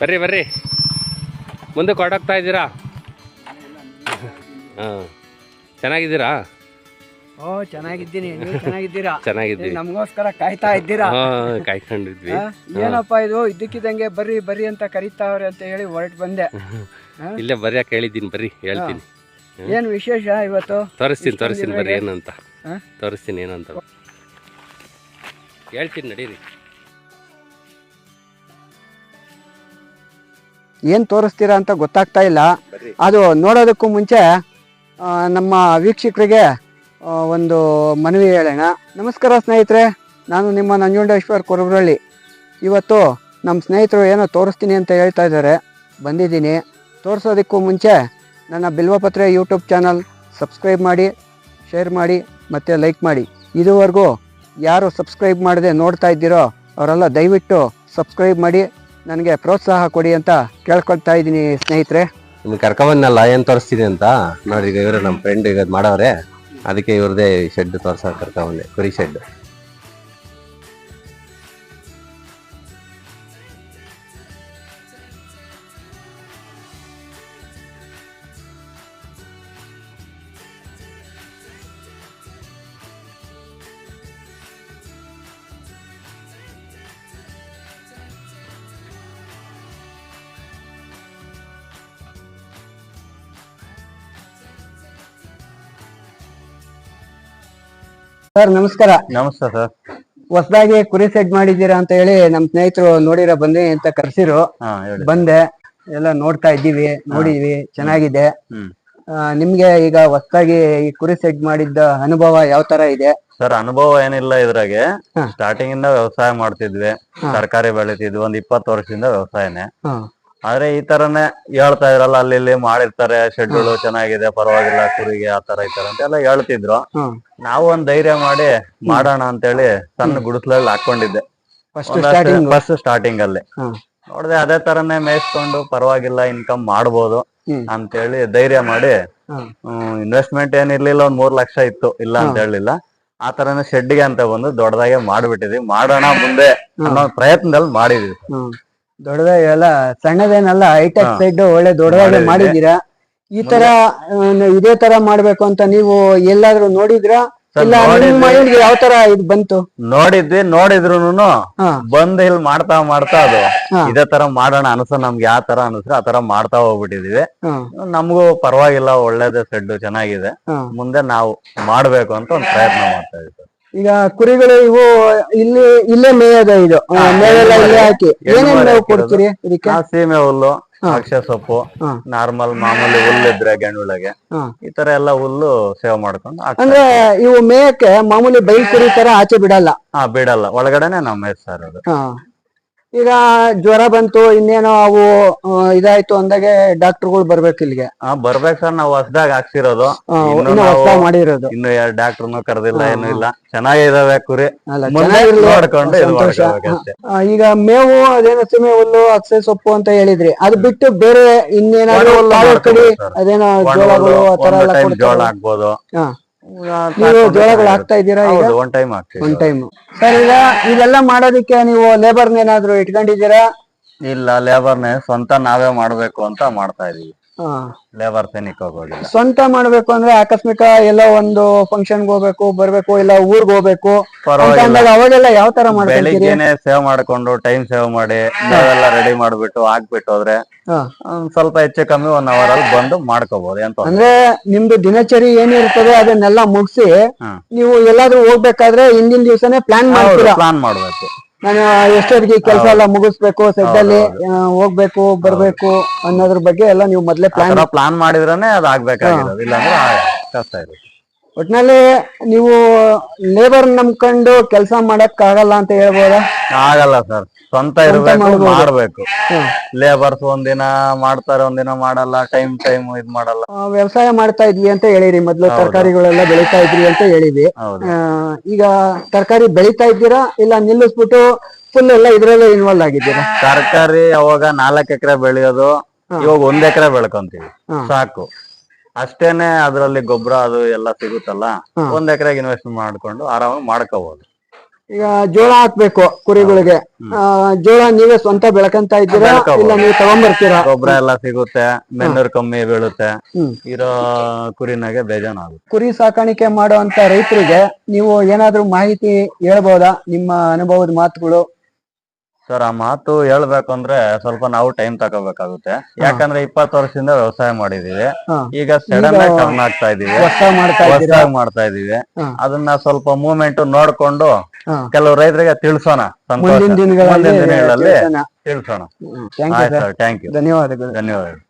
ಬರ್ರಿ ಬರ್ರಿ. ಮುಂದಕ್ಕೆ ಹೊರಡೋಗ್ತಾ ಇದ್ದೀರಾ? ಹಾಂ. ಚೆನ್ನಾಗಿದ್ದೀರಾ? ಓ ಚೆನ್ನಾಗಿದ್ದೀನಿ. ನೀವು ಚೆನ್ನಾಗಿದ್ದೀರಾ? ಚೆನ್ನಾಗಿದ್ದೀನಿ ನಮಗೋಸ್ಕರ ಕಾಯ್ತಾ ಇದ್ದೀರಾ? ಹಾಂ ಕಾಯ್ಕೊಂಡಿದ್ವಿ? ಏನಪ್ಪ ಇದು? ಇದ್ದಕ್ಕಿದ್ದಂಗೆ ಬರ್ರಿ ಬರ್ರಿ ಅಂತ ಕರೀತಾವ್ರೆ ಅಂತ ಹೇಳಿ ಹೊರಟು ಬಂದೆ? ಇಲ್ಲೇ ಬರ್ಯಾಕೆ ಹೇಳಿದ್ದೀನಿ ಬರ್ರಿ ಹೇಳ್ತೀನಿ. ಏನು ವಿಶೇಷ ಇವತ್ತು? ತೋರಿಸ್ತೀನಿ ತೋರಿಸ್ತೀನಿ ಬರ್ರಿ ಏನಂತ? ತೋರಿಸ್ತೀನಿ ಏನಂತ. ಹೇಳ್ತೀನಿ ನಡೀರಿ. ಏನ್ ತೋರಿಸ್ತೀರಾ ಅಂತ ಗೊತ್ತಾಗ್ತಾ ಇಲ್ಲ. ಅದು ನೋಡೋದಕ್ಕೂ ಮುಂಚೆ ನಮ್ಮ ವೀಕ್ಷಕರಿಗೆ ಒಂದು ಮನವಿ ಹೇಳೋಣ. ನಮಸ್ಕಾರ ಸ್ನೇಹಿತರೆ ನಾನು ನಿಮ್ಮ ನಂಜುಂಡೇಶ್ವರ್ ಕೊರಬ್ರಳ್ಳಿ. ಇವತ್ತು ನಮ್ಮ ಸ್ನೇಹಿತರು ಏನೋ ತೋರಿಸ್ತೀನಿ ಅಂತ ಹೇಳ್ತಾ ಇದ್ದಾರೆ. ಬಂದಿದ್ದೀನಿ. ತೋರಿಸೋದಕ್ಕೂ ಮುಂಚೆ ನನ್ನ ಬಿಲ್ವಪತ್ರೆ ಯೂಟ್ಯೂಬ್ ಚಾನಲ್ ಸಬ್ಸ್ಕ್ರೈಬ್ ಮಾಡಿ ಶೇರ್ ಮಾಡಿ ಮತ್ತು ಲೈಕ್ ಮಾಡಿ. ಇದುವರೆಗೂ ಯಾರು ಸಬ್ಸ್ಕ್ರೈಬ್ ಮಾಡದೆ ನೋಡ್ತಾ ಇದ್ದೀರೋ ಅವರೆಲ್ಲ ದಯವಿಟ್ಟು ಸಬ್ಸ್ಕ್ರೈಬ್ ಮಾಡಿ ನನಗೆ ಪ್ರೋತ್ಸಾಹ ಕೊಡಿ ಅಂತ ಕೇಳ್ಕೊಳ್ತಾ ಇದ್ದೀನಿ, ಸ್ನೇಹಿತರೆ. ನಿಮ್ಗೆ ಕರ್ಕೊಂಬಂದಲ್ಲ ಏನು ತೋರಿಸ್ತೀನಿ ಅಂತ? ನೋಡಿ ಈಗ ಇವರು ನಮ್ಮ ಫ್ರೆಂಡ್ ಈಗ ಮಾಡೋರೆ ಅದಕ್ಕೆ ಇವ್ರದೇ ಶೆಡ್ ತೋರಿಸೋ ಕರ್ಕೊಂಬಂದೆ, ಕುರಿ ಶೆಡ್ ಸರ್ ನಮಸ್ಕಾರ. ನಮಸ್ತೆ ಸರ್. ಹೊಸದಾಗಿ ಕುರಿ ಸೆಟ್ ಮಾಡಿದ್ದೀರಾ ಅಂತ ಹೇಳಿ ನಮ್ ಸ್ನೇಹಿತರು ನೋಡಿರ ಬಂದಿ ಅಂತ ಕರ್ಸಿರು. ಹಾ ಹೇಳಿ. ಬಂದೆ. ಎಲ್ಲ ನೋಡ್ತಾ ಇದ್ದೀವಿ ನೋಡಿದ್ವಿ ಚೆನ್ನಾಗಿದೆ. ಆ, ನಿಮ್ಗೆ ಈಗ ಹೊಸದಾಗಿ ಈ ಕುರಿ ಸೆಟ್ ಮಾಡಿದ್ದ ಅನುಭವ ಯಾವ ತರ ಇದೆ? ಸರ್ ಅನುಭವ ಏನಿಲ್ಲ ಇದ್ರಾಗೆ. ಹಾ. ಸ್ಟಾರ್ಟಿಂಗ್ ಇಂದ ವ್ಯವಸಾಯ ಮಾಡ್ತಿದ್ವಿ. ತರಕಾರಿ ಬೆಳಿತಿದ್ವಿ. ಒಂದ್ ಇಪ್ಪತ್ತು ವರ್ಷದಿಂದ ವ್ಯವಸಾಯನೇ. ಹಾ. ಆದ್ರೆ ಈ ತರನೇ ಹೇಳ್ತಾ ಇದ್ರಲ್ಲ ಅಲ್ಲಿ ಇಲ್ಲಿ ಮಾಡಿರ್ತಾರೆ ಶೆಡ್ಯೂಲ್ ಚೆನ್ನಾಗಿದೆ ಪರವಾಗಿಲ್ಲ ಕುರಿಗೆ ಆ ತರ ಈ ತರ ಅಂತ ಎಲ್ಲ ಹೇಳ್ತಿದ್ರು. ನಾವು ಒಂದ್ ಧೈರ್ಯ ಮಾಡಿ ಮಾಡೋಣ ಅಂತೇಳಿ ಸಣ್ಣ ಗುಡಿಸ್ಲಲ್ಲಿ ಹಾಕೊಂಡಿದ್ದೆ ಫಸ್ಟ್ ಸ್ಟಾರ್ಟಿಂಗ್ ಅಲ್ಲಿ. ನೋಡ್ದೆ ಅದೇ ತರನೇ ಮೇಯಿಸ್ಕೊಂಡು ಪರವಾಗಿಲ್ಲ ಇನ್ಕಮ್ ಮಾಡ್ಬೋದು ಅಂತ ಅಂತೇಳಿ ಧೈರ್ಯ ಮಾಡಿ. ಇನ್ವೆಸ್ಟ್ಮೆಂಟ್ ಏನಿರ್ಲಿಲ್ಲ ಒಂದ್ ಮೂರ್ ಲಕ್ಷ ಇತ್ತು ಇಲ್ಲ ಅಂತ ಹೇಳಿಲ್ಲ. ಆ ತರನೇ ಶೆಡ್ಗೆ ಅಂತ ಬಂದು ದೊಡ್ಡದಾಗೆ ಮಾಡ್ಬಿಟ್ಟಿದೀವಿ. ಮಾಡೋಣ ಮುಂದೆ ಅನ್ನೋ ಪ್ರಯತ್ನದಲ್ಲಿ ಮಾಡಿದೀವಿ. ದೊಡ್ಡದಾಗಿ ಎಲ್ಲ ಸಣ್ಣದೇನಲ್ಲ ಹೈಟೆಕ್. ಸೈಡ್ ಒಳ್ಳೆ ದೊಡ್ಡದಾಗಿ ಮಾಡಿದೀರಾ ಈ ತರ ಇದೇ ತರ ಮಾಡ್ಬೇಕು ಅಂತ ನೀವು ಎಲ್ಲಾದ್ರೂ ನೋಡಿದ್ರಾ? ಇಲ್ಲ ನಿಮ್ಮ ಯಾವ ತರ ಇದು ಬಂತು? ನೋಡಿದ್ವಿ ನೋಡಿದ್ರುನು ಬಂದ್ ಇಲ್ಲಿ ಮಾಡ್ತಾ ಮಾಡ್ತಾ ಅದು. ಇದೇ ತರ ಮಾಡೋಣ ಅನ್ಸ ನಮ್ಗೆ ಯಾವ ತರ ಅನ್ಸ್ರೆ ಆ ತರ ಮಾಡ್ತಾ ಹೋಗ್ಬಿಟ್ಟಿದೀವಿ. ನಮಗೂ ಪರವಾಗಿಲ್ಲ ಒಳ್ಳೇದೇ ಸೆಡ್ಡು ಚೆನ್ನಾಗಿದೆ. ಮುಂದೆ ನಾವು ಮಾಡ್ಬೇಕು ಅಂತ ಒಂದು ಪ್ರಯತ್ನ ಮಾಡ್ತಾ ಇದ್ದೀವಿ ಈಗ ಕುರಿಗಳು ಇವು ಇಲ್ಲಿ ಇಲ್ಲೇ ಮೇಯದ ಇದು. ಮೇವೆಲ್ಲ ಇಲ್ಲೇ ಹಾಕಿ. ಏನೇನ್ ಮೇವು ಕೊಡ್ತೀರಿ ಇದಕ್ಕೆ? ಸೀಮೆ ಹುಲ್ಲು ಅಕ್ಷ ಸೊಪ್ಪು. ನಾರ್ಮಲ್ ಮಾಮೂಲಿ ಹುಲ್ಲಿದ್ರೆ ಗೆಣುಳಗೆ ಹಾ. ಈ ತರ ಎಲ್ಲ ಹುಲ್ಲು ಸೇವ್ ಮಾಡ್ಕೊಂಡು ಅಂದ್ರೆ ಇವು ಮೇಯಕ್ಕೆ ಮಾಮೂಲಿ ಬೈಕ್ ಕುರಿ ತರ ಆಚೆ ಬಿಡಲ್ಲ? ಹಾ ಬಿಡಲ್ಲ. ಒಳಗಡೆನೆ ನಾವು ಹೆಸರು ಇರೋದು. ಈಗ ಜ್ವರ ಬಂತು ಇನ್ನೇನೋ ಅವು ಆ, ಇದಾಯ್ತು ಅಂದಾಗೆ ಡಾಕ್ಟರ್ಗಳು ಬರ್ಬೇಕು ಇಲ್ಲಿಗೆ. ಹಾ ಬರ್ಬೇಕು ಸರ್ ನಾವು ಹೊಸದಾಗ ಹಾಕ್ಸಿರೋದು. ಆ, ಇನ್ನು ಇನ್ನು ನಾವು ಹೊಸ ಮಾಡಿರೋದು. ಇನ್ನು ಯಾರು ಡಾಕ್ಟರ್ನು ಕರೆದಿಲ್ಲ ಏನು. ಇಲ್ಲ. ಚೆನ್ನಾಗಿದಾವೆ ಕುರಿ. ಅಲ್ಲ ಮುಂದೆ ಚೆನ್ನಾಗಿರ್ಲಿ. ನೋಡ್ಕೊಂಡು ಇದು ಸಂತೋಷ. ಮಾಡ್ಕೋಬೇಕಷ್ಟೇ. ಆ, ಈಗ ಮೇವು ಅದೇನೋ ಸೀಮೆ ಹುಲ್ಲು ಅಕ್ಸೆ ಸೊಪ್ಪು ಅಂತ ಹೇಳಿದ್ರಿ. ಅದು ಬಿಟ್ಟು ಬೇರೆ ಇನ್ನೇನಾದ್ರು ಒಣ ಹುಲ್ಲು ಕಾಳು ಕಡಿ ಮಾಡ್ಕೊಬೋದು ಸರ್. ಅದೇನೋ ಒಣ ಜೋಳಗಳು ಹುಲ್ಲು, ಆ ತರ ಒಂದು ಎಲ್ಲ ಟೈಮ್ ಜೋಳ ಕೊಡ್ತಾರೆ ಹಾಕ್ಬೋದು. ಹಾ. ನೀವು ಜೋಳಗಳು. ಹಾಕ್ತಾ ಇದ್ದೀರಾ ಈಗ ಹೌದು ಒಂದ್ ಟೈಮ್ ಹಾಕ್ತೀವಿ ಒಂದ್ ಟೈಮ್ ಸರ್ ಈಗ ಇದೆಲ್ಲ ಮಾಡೋದಕ್ಕೆ ನೀವು ಲೇಬರ್ ಏನಾದ್ರು ಇಟ್ಕೊಂಡಿದ್ದೀರಾ ಇಲ್ಲ ಲೇಬರ್ನೇ ಸ್ವಂತ ನಾವೇ ಮಾಡ್ಬೇಕು ಅಂತ ಮಾಡ್ತಾ ಇದೀವಿ. ಲೇಬರ್ ಸೈನಿಕ್ ಹೋಗೋದಿಲ್ಲ. ಸ್ವಂತ ಮಾಡ್ಬೇಕು ಅಂದ್ರೆ ಆಕಸ್ಮಿಕ ಎಲ್ಲ ಒಂದು ಫಂಕ್ಷನ್ ಹೋಗ್ಬೇಕು ಬರ್ಬೇಕು ಇಲ್ಲ ಊರ್ಗ್ ಹೋಗ್ಬೇಕು. ಅಂತ ಅಂದಾಗ ಅವಾಗೆಲ್ಲ ಯಾವ ತರ ಮಾಡ್ಬೇಕು ಬೆಳಿಗ್ಗೆನೆ ಸೇವ್ ಮಾಡ್ಕೊಂಡು ಟೈಮ್ ಸೇವ್ ಮಾಡಿ ನಾವೆಲ್ಲ ರೆಡಿ ಮಾಡ್ಬಿಟ್ಟು ಹಾಕ್ಬಿಟ್ಟು ಹೋದ್ರೆ. ಒಂದ್ ಸ್ವಲ್ಪ ಹೆಚ್ಚು ಕಮ್ಮಿ ಒನ್ ಅವರ್ ಅಲ್ಲಿ ಬಂದು ಮಾಡ್ಕೋಬಹುದು ಅಂತ ಅಂದ್ರೆ ನಿಮ್ದು ದಿನಚರಿ ಏನಿರ್ತದೆ ಅದನ್ನೆಲ್ಲ ಮುಗಿಸಿ ನೀವು ಎಲ್ಲಾದ್ರೂ ಹೋಗ್ಬೇಕಾದ್ರೆ ಹಿಂದಿನ ದಿವಸನೇ ಪ್ಲಾನ್ ಮಾಡ್ತೀರಾ? ಪ್ಲಾನ್ ಮಾಡ್ಬೇಕು. ನಾನು ಎಷ್ಟೊತ್ತಿಗೆ ಕೆಲಸ ಎಲ್ಲ ಮುಗಿಸ್ಬೇಕು ಸೆಡ್ಡಲ್ಲಿ ಹೋಗ್ಬೇಕು ಬರ್ಬೇಕು ಅನ್ನೋದ್ರ ಬಗ್ಗೆ ಎಲ್ಲ ನೀವು ಮೊದ್ಲೇ ಪ್ಲಾನ್ ಪ್ಲಾನ್ ಮಾಡಿದ್ರೇನೆ ಅದ್ ಆಗ್ಬೇಕಾಗಿರೋದು. ಇಲ್ಲಾಂದ್ರೆ ಕಷ್ಟ ಇರುತ್ತೆ. ಒಟ್ನಲ್ಲಿ ನೀವು ಲೇಬರ್ ನಂಬ್ಕೊಂಡು ಕೆಲಸ ಮಾಡಕ್ ಆಗಲ್ಲ ಅಂತ ಹೇಳ್ಬೋದಾ? ಆಗಲ್ಲ ಸರ್. ಸ್ವಂತ ಇರ್ಬೇಕು ಮಾಡ್ಬೋದು. ಮಾಡ್ಬೇಕು. ಹ್ಮ್. ಲೇಬರ್ಸ್ ಒಂದಿನ ಮಾಡ್ತಾರೆ ಒಂದಿನ ಮಾಡಲ್ಲ ಟೈಮ್ ಟೈಮ್ ಇದ್ ಮಾಡಲ್ಲ. ಆ, ವ್ಯವಸಾಯ ಮಾಡ್ತಾ ಇದ್ವಿ ಅಂತ ಹೇಳಿರಿ. ಮೊದ್ಲು. ತರಕಾರಿಗಳೆಲ್ಲ ಬೆಳೀತಾ ಇದ್ರಿ ಅಂತ ಹೇಳಿದ್ವಿ ಹೌದು. ಆ, ಈಗ ತರಕಾರಿ ಬೆಳೀತಾ ಇದ್ದೀರಾ? ಇಲ್ಲ ನಿಲ್ಲಿಸ್ಬಿಟ್ಟು ಫುಲ್ ಎಲ್ಲ ಇದ್ರಲ್ಲೇ ಇನ್ವಾಲ್ವ್ ಆಗಿದ್ದೀರಾ? ತರಕಾರಿ ಅವಾಗ ನಾಲ್ಕ್ ಎಕರೆ ಬೆಳೆಯೋದು ಇವಾಗ ಒಂದ್ ಎಕರೆ ಬೆಳ್ಕೊಂತೀವಿ. ಹಾ. ಸಾಕು. ಅಷ್ಟೇನೆ ಅದ್ರಲ್ಲಿ ಗೊಬ್ಬರ ಅದು ಎಲ್ಲ ಸಿಗುತ್ತಲ್ಲ? ಹಾ. ಒಂದ್ ಎಕರೆಗೆ ಇನ್ವೆಸ್ಟ್ ಮಾಡ್ಕೊಂಡು ಆರಾಮಾಗಿ ಮಾಡ್ಕೋಬಹುದು ಈಗ ಜೋಳ ಹಾಕ್ಬೇಕು ಕುರಿಗಳಿಗೆ. ಆ, ಜೋಳ ನೀವೇ ಸ್ವಂತ ಬೆಳಕಂತ ಇದ್ದೀರಾ? ಬೆಳ್ಕೊಬೋದು. ಇಲ್ಲ ನೀವು ತಗೊಂಡ್ಬರ್ತೀರಾ ಗೊಬ್ಬರ ಎಲ್ಲ ಸಿಗುತ್ತೆ ಮೆನ್ನೂರ್ ಕಮ್ಮಿ ಬೀಳುತ್ತೆ ಹ್ಮ್. ಇರೋ ಕುರಿನಾಗೆ ಬೇಜಾನಾಗುತ್ತೆ. ಕುರಿ ಸಾಕಾಣಿಕೆ ಮಾಡುವಂತ ರೈತರಿಗೆ ನೀವು ಏನಾದ್ರೂ ಮಾಹಿತಿ ಹೇಳ್ಬೋದಾ? ನಿಮ್ಮ ಅನುಭವದ ಮಾತುಗಳು? ಸರ್ ಆ ಮಾತು ಹೇಳ್ಬೇಕು ಅಂದ್ರೆ ಸ್ವಲ್ಪ ನಾವು ಟೈಮ್ ತಗೋಬೇಕಾಗುತ್ತೆ. ಯಾಕಂದ್ರೆ ಇಪ್ಪತ್ತು ವರ್ಷದಿಂದ ವ್ಯವಸಾಯ ಮಾಡಿದೀವಿ. ಈಗ ಸಡನ್ ಆಗಿ ಟರ್ನ್ ಆಗ್ತಾ ಇದೀವಿ. ಹೊಸ ಮಾಡ್ತಾ ಇದ್ದೀರಾ ಹೊಸದಾಗಿ ಮಾಡ್ತಾ ಇದೀವಿ. ಅದನ್ನ ಸ್ವಲ್ಪ ಮೂವ್ಮೆಂಟ್ ನೋಡ್ಕೊಂಡು. ಕೆಲವು ರೈತರಿಗೆ ತಿಳಿಸೋಣ. ಸಂತೋಷ. ಮುಂದಿನ ದಿನಗಳಲ್ಲಿ ತಿಳಿಸೋಣ. ಥ್ಯಾಂಕ್ ಯು ಧನ್ಯವಾದಗಳು. ಧನ್ಯವಾದಗಳು.